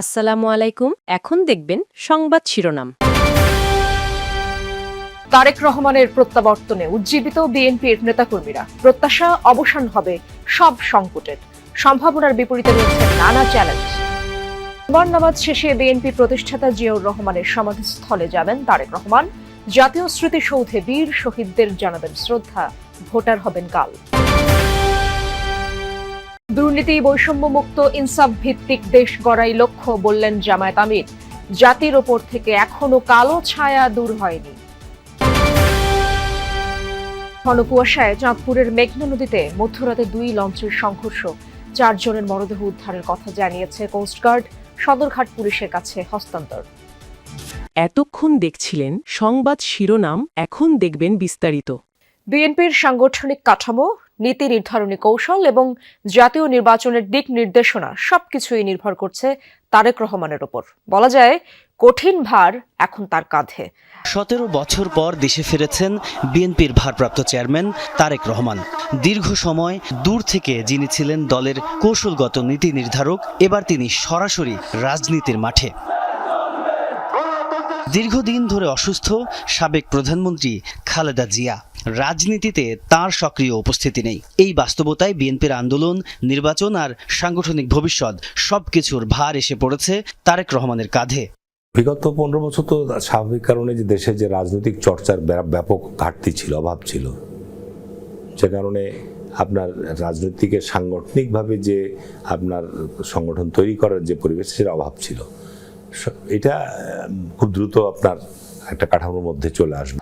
আসসালামু আলাইকুম। এখন দেখবেন সংবাদ শিরোনাম। তারেক রহমানের প্রত্যাবর্তনে উজ্জীবিত বিএনপির নেতাকর্মীরা। প্রত্যাশা অবসান হবে সব সংকটের। সম্ভাবনার বিপরীতে রয়েছে নানা চ্যালেঞ্জ। নামাজ শেষে বিএনপি প্রতিষ্ঠাতা জিয়াউর রহমানের সমাধিস্থলে যাবেন তারেক রহমান। জাতীয় স্মৃতিসৌধে বীর শহীদদের জানাবেন শ্রদ্ধা। ভোটার হবেন কাল। দুর্নীতি বৈষম্যমুক্ত ইনসাফ ভিত্তিক দেশ গড়াই লক্ষ্য বললেন জামায়াত আমির। জাতির ওপর থেকে এখনও কালো ছায়া দূর হয়নি। ঘন কুয়াশায় চাঁদপুরের মেঘনা নদীতে মধ্যরাতে দুই লঞ্চের সংঘর্ষ। চারজনের মরদেহ উদ্ধারের কথা জানিয়েছে কোস্টগার্ড সদরঘাট পুলিশের কাছে হস্তান্তর। এতক্ষণ দেখছিলেন সংবাদ শিরোনাম এখন দেখবেন বিস্তারিত। বিএনপির সাংগঠনিক কাঠামো নীতি নির্ধারণী কৌশল এবং জাতীয় নির্বাচনের দিক নির্দেশনা সবকিছুই নির্ভর করছে তারেক রহমানের ওপর। বলা যায়, কঠিন ভার এখন তার কাঁধে। সতেরো বছর পর দেশে ফিরেছেন বিএনপির ভারপ্রাপ্ত চেয়ারম্যান তারেক রহমান। দীর্ঘ সময় দূর থেকে যিনি ছিলেন দলের কৌশলগত নীতি নির্ধারক, এবার তিনি সরাসরি রাজনীতির মাঠে। দীর্ঘদিন ধরে অসুস্থ, সাবেক প্রধানমন্ত্রী খালেদা জিয়া। রাজনীতিতে তার সক্রিয় উপস্থিতি নেই। এই বাস্তবতায় বিএনপির আন্দোলন, নির্বাচন আর সাংগঠনিক ভবিষ্যৎ সবকিছুর ভার এসে পড়েছে তারেক রহমানের কাঁধে। বিগত পনেরো বছর তো স্বাভাবিক কারণে যে দেশে যে রাজনৈতিক চর্চার ব্যাপ- ব্যাপক ঘাটতি ছিল, অভাব ছিল, যে কারণে আপনার রাজনৈতিকের সাংগঠনিকভাবে যে আপনার সংগঠন তৈরি করার যে পরিবেশ, সেটা অভাব ছিল। এটা খুব দ্রুত আপনার একটা কাঠামোর মধ্যে চলে আসবে।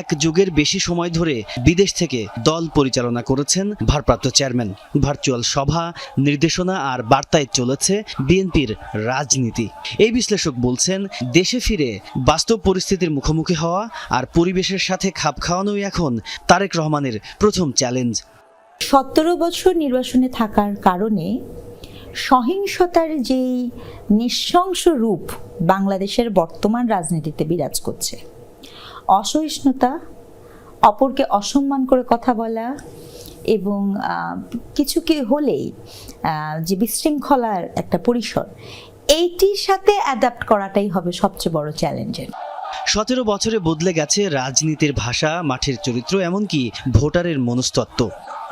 এক যুগের বেশি সময় ধরে বিদেশ থেকে দল পরিচালনা করেছেন ভারপ্রাপ্ত চেয়ারম্যান ভার্চুয়াল সভা নির্দেশনা আর বার্তায় চলেছে বিএনপির রাজনীতি। এই বিশ্লেষক বলছেন দেশে ফিরে বাস্তব পরিস্থিতির মুখোমুখি হওয়া আর পরিবেশের সাথে খাপ খাওয়ানোই এখন তারেক রহমানের প্রথম চ্যালেঞ্জ। সতেরো বছর নির্বাসনে থাকার কারণে সহিংসতার যেই নৃশংস রূপ বাংলাদেশের বর্তমান রাজনীতিতে বিরাজ করছে। অসহিষ্ণুতা, অপরকে অসম্মান করে কথা বলা এবং কিছু কি হলেই যে বিশৃঙ্খলার একটা পরিসর, এইটির সাথে অ্যাডাপ্ট করাটাই হবে সবচেয়ে বড় চ্যালেঞ্জের সতেরো বছরে বদলে গেছে রাজনীতির ভাষা, মাঠের চরিত্র, এমনকি ভোটারের মনস্তত্ত্ব।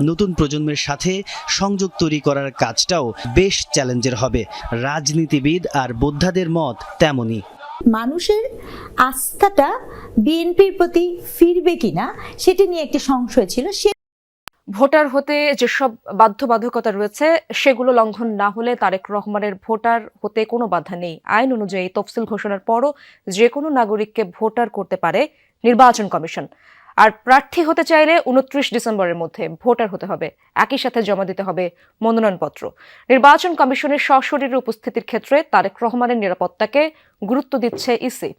নতুন প্রজন্মের সাথে সংযোগ তৈরি করার কাজটাও বেশ চ্যালেঞ্জের হবে। রাজনীতিবিদ আর বোদ্ধাদের মত তেমনই। মানুষের আস্থাটা বিএনপির প্রতি ফিরবে কিনা সেটি নিয়ে একটি সংশয় ছিল। সে ভোটার হতে যেসব বাধ্যবাধকতা রয়েছে সেগুলো লঙ্ঘন না হলে তারেক রহমানের ভোটার হতে কোনো বাধা নেই। আইন অনুযায়ী তফসিল ঘোষণার পরও যে কোনো নাগরিককে ভোটার করতে পারে নির্বাচন কমিশন। আর প্রার্থী হতে চাইলে উনত্রিশ ডিসেম্বরের মধ্যে ভোটার হতে হবে। একই সাথে জমা দিতে হবে মনোনয়নপত্র। নির্বাচন কমিশনের সশরীরে উপস্থিতির ক্ষেত্রে তারেক রহমানের নিরাপত্তাকে গুরুত্ব দিচ্ছে ইসি।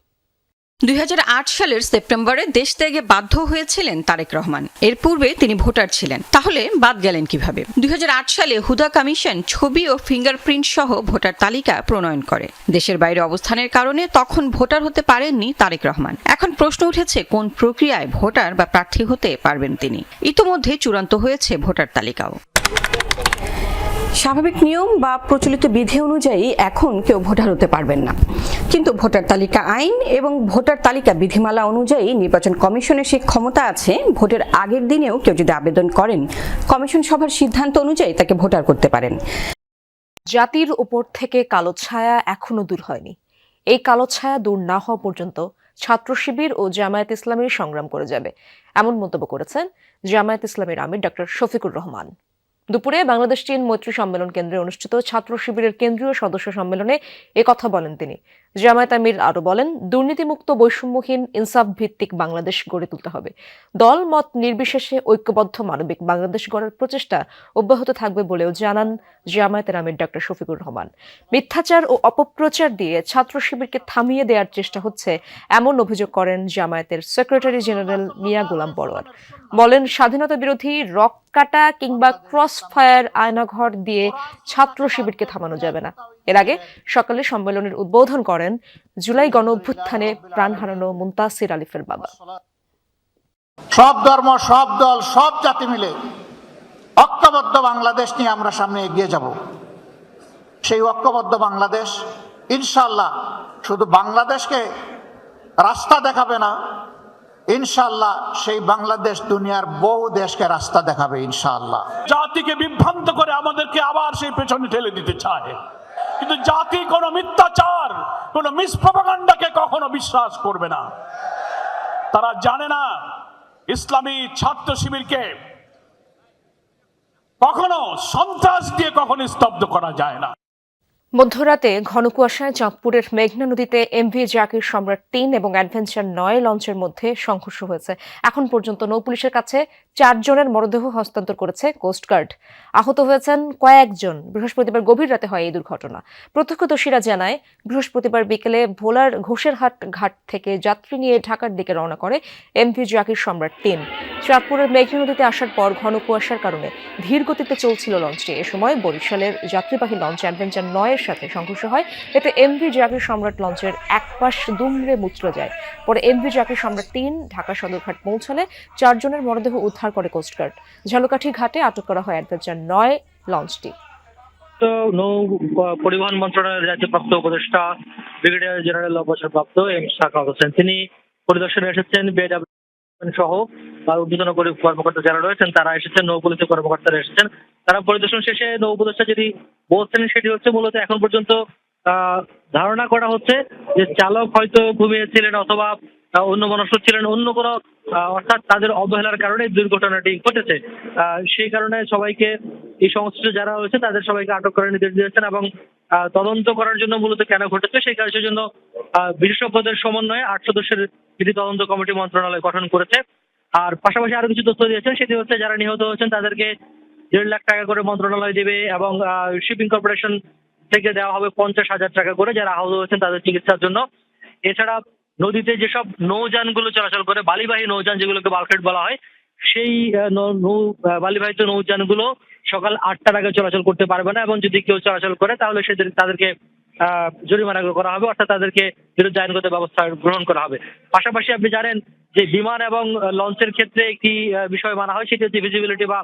দুই হাজার আট সালের সেপ্টেম্বরে দেশ ত্যাগে বাধ্য হয়েছিলেন তারেক রহমান। এর পূর্বে তিনি ভোটার ছিলেন। তাহলে বাদ গেলেন কীভাবে? দুই হাজার আট সালে হুদা কমিশন ছবি ও ফিঙ্গারপ্রিন্ট সহ ভোটার তালিকা প্রণয়ন করে। দেশের বাইরে অবস্থানের কারণে তখন ভোটার হতে পারেননি তারেক রহমান। এখন প্রশ্ন উঠেছে, কোন প্রক্রিয়ায় ভোটার বা প্রার্থী হতে পারবেন তিনি? ইতোমধ্যে চূড়ান্ত হয়েছে ভোটার তালিকাও। স্বাভাবিক নিয়ম বা প্রচলিত বিধি অনুযায়ী এখন কেউ ভোটার হতে পারবেন না। কিন্তু ভোটার তালিকা আইন এবং ভোটার তালিকা বিধিমালা অনুযায়ী নির্বাচন কমিশনের সেই ক্ষমতা আছে, ভোটের আগের দিনেও কেউ যদি আবেদন করেন, কমিশন সভার সিদ্ধান্ত অনুযায়ী তাকে ভোটার করতে পারেন। জাতির উপর থেকে কালো ছায়া এখনও দূর হয়নি। এই কালো ছায়া দূর না হওয়া পর্যন্ত ছাত্র শিবির ও জামায়াত ইসলামের সংগ্রাম করে যাবে। এমন মন্তব্য করেছেন জামায়াত ইসলামের আমির ডক্টর শফিকুর রহমান। দুপুরে বাংলাদেশ চীন মৈত্রী সম্মেলন কেন্দ্রে অনুষ্ঠিত ছাত্র শিবিরের কেন্দ্রীয় সদস্য সম্মেলনে কথা বলেন তিনি। জামায়াত আমির আরও বলেন, দুর্নীতিমুক্ত বৈষম্যহীন ইনসাফ ভিত্তিক বাংলাদেশ গড়ে তুলতে হবে। দল, মত নির্বিশেষে ঐক্যবদ্ধ মানবিক বাংলাদেশ গড়ার প্রচেষ্টা অব্যাহত থাকবে বলেও জানান জামায়াতের আমির ডক্টর শফিকুর রহমান। মিথ্যাচার ও অপপ্রচার দিয়ে ছাত্র শিবিরকে থামিয়ে দেওয়ার চেষ্টা হচ্ছে এমন অভিযোগ করেন জামায়াতের সেক্রেটারি জেনারেল মিয়া গোলাম বড়োয়ার বলেন, স্বাধীনতা বিরোধী রক কাটা কিংবা ক্রস ফায়ার আয়নাঘর দিয়ে ছাত্র শিবিরকে থামানো যাবে না। এর আগে সকালে সম্মেলনের উদ্বোধন করেন জুলাই গণ অভ্যুত্থানে প্রাণ হারানো মুন্তাসির আলিফের বাবা। সব ধর্ম সব দল সব জাতি মিলে ঐক্যবদ্ধ বাংলাদেশ নিয়ে আমরা সামনে এগিয়ে যাব। সেই ঐক্যবদ্ধ বাংলাদেশ ইনশাল্লাহ শুধু বাংলাদেশকে রাস্তা দেখাবে না ইনশাল্লাহ সেই বাংলাদেশ দুনিয়ার বহু দেশকে রাস্তা দেখাবে ইনশাল্লাহ জাতিকে বিভ্রান্ত করে আমাদেরকে আবার সেই পেছনে ঠেলে দিতে চায়। কিন্তু জাতি কোন মিথ্যাচার, কোনো মিসপ্রপাগান্ডাকে কখনো বিশ্বাস করবে না। তারা জানে না ইসলামী ছাত্র শিবিরকে কখনো সন্ত্রাস দিয়ে কখনো স্তব্ধ করা যায় না। মধ্যরাতে ঘন কুয়াশায় চাঁদপুরের মেঘনা নদীতে এমভি জাকির সম্রাট তিন এবং অ্যাডভেঞ্চার নয় লঞ্চের মধ্যে সংঘর্ষ হয়েছে। এখন পর্যন্ত নৌপুলিশের কাছে চারজনের মরদেহ হস্তান্তর করেছে কোস্টগার্ড আহত হয়েছেন কয়েকজন। বৃহস্পতিবার গভীর রাতে হয় এই দুর্ঘটনা। প্রত্যক্ষদর্শীরা জানায়, বৃহস্পতিবার বিকেলে ভোলার ঘোষেরহাট ঘাট থেকে যাত্রী নিয়ে ঢাকার দিকে রওনা করে এমভি জাকির সম্রাট তিন। চাঁদপুরের মেঘনা নদীতে আসার পর ঘন কুয়াশার কারণে ধীর গতিতে চলছিল লঞ্চটি। এ সময় বরিশালের যাত্রীবাহী লঞ্চ অ্যাডভেঞ্চার নয়ের সাথে সংঘর্ষ হয়। এতে এমভি জাকির সম্রাট লঞ্চের এক পাশ দুমড়ে মুচড়ে যায়। পরে এমভি জাকির সম্রাট তিন ঢাকা সদরঘাট পৌঁছালে চারজনের মরদেহ উদ্ধার করে কোস্টগার্ড ঝালকাঠি ঘাটে আটক করা হয় অ্যাডভেঞ্চার নয় লঞ্চটি। নৌ পরিবহন মন্ত্রণালয়ের রাজ্যপ্রাপ্ত উপদেষ্টা, ব্রিগেডিয়ার জেনারেল অবসরপ্রাপ্ত এম সাকাত হোসেন তিনি পরিদর্শনে এসেছেন। বিএডব্লিউ সহ ঊর্ধ্বতন করি- কর্মকর্তা যারা রয়েছেন, তারা এসেছেন, নৌ পুলিশের কর্মকর্তারা এসেছেন। তারা পরিদর্শন শেষে নৌ উপদেষ্টা যদি বলছেন সেটি হচ্ছে মূলত এখন পর্যন্ত ধারণা করা হচ্ছে যে চালক হয়তো ঘুমিয়েছিলেন অথবা অন্য মনস্ক ছিলেন, অন্য কোনো অর্থাৎ তাদের অবহেলার কারণে দুর্ঘটনাটি ঘটেছে। সেই কারণে সবাইকে এই সংশ্লিষ্ট যারা রয়েছে, তাদের সবাইকে আটক করার নির্দেশ দিয়েছেন এবং তদন্ত করার জন্য মূলত কেন ঘটেছে সেই কাজের জন্য বিশেষজ্ঞদের সমন্বয়ে আট সদস্যের একটি তদন্ত কমিটি মন্ত্রণালয় গঠন করেছে। আর পাশাপাশি আরও কিছু তথ্য দিয়েছেন, সেটি হচ্ছে যারা নিহত হয়েছেন, তাদেরকে দেড় লাখ টাকা করে মন্ত্রণালয় দেবে এবং শিপিং কর্পোরেশন থেকে দেওয়া হবে পঞ্চাশ হাজার টাকা করে যারা আহত হয়েছেন তাদের চিকিৎসার জন্য। এছাড়া নদীতে যেসব নৌযানগুলো চলাচল করে, বালিবাহী নৌযান যেগুলোকে বালখেট বলা হয় সেই নৌ- বালিবাহিত নৌযানগুলো সকাল আটটার আগে চলাচল করতে পারবে না এবং যদি কেউ চলাচল করে, তাহলে সেদের, তাদেরকে জরিমানা করা হবে, অর্থাৎ তাদেরকে বিরুদ্ধে আইনগত ব্যবস্থা গ্রহণ করা হবে। পাশাপাশি আপনি জানেন যে বিমান এবং লঞ্চের ক্ষেত্রে একটি বিষয় মানা হয়, সেটি হচ্ছে ভিজিবিলিটি বা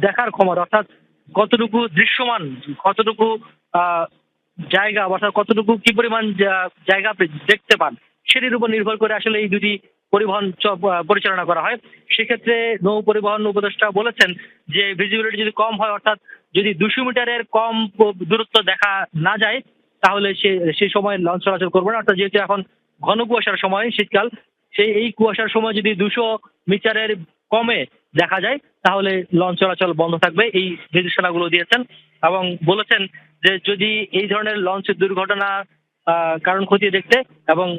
দেখার ক্ষমতা, অর্থাৎ কতটুকু দৃশ্যমান, কতটুকু জায়গা, অর্থাৎ কতটুকু কি পরিমাণ জায়গা আপনি দেখতে পান, সেটির উপর নির্ভর করে আসলে এই দুটি পরিবহন পরিচালনা করা হয়। সেক্ষেত্রে নৌ পরিবহন উপদেষ্টা বলেছেন যে ভিজিবিলিটি যদি কম হয়, অর্থাৎ যদি দুশো মিটারের কম দূরত্ব দেখা না যায়, তাহলে সে সেই সময় লঞ্চ চলাচল করবে না। অর্থাৎ যেহেতু এখন ঘন কুয়াশার সময়, শীতকাল সেই এই কুয়াশার সময় যদি দুশো মিটারের কমে দেখা যায়, তাহলে লঞ্চ চলাচল বন্ধ থাকবে। এই নির্দেশনাগুলো দিয়েছেন এবং বলেছেন যে, যদি এই ধরনের লঞ্চের দুর্ঘটনা কারণ খতিয়ে দেখতে এবং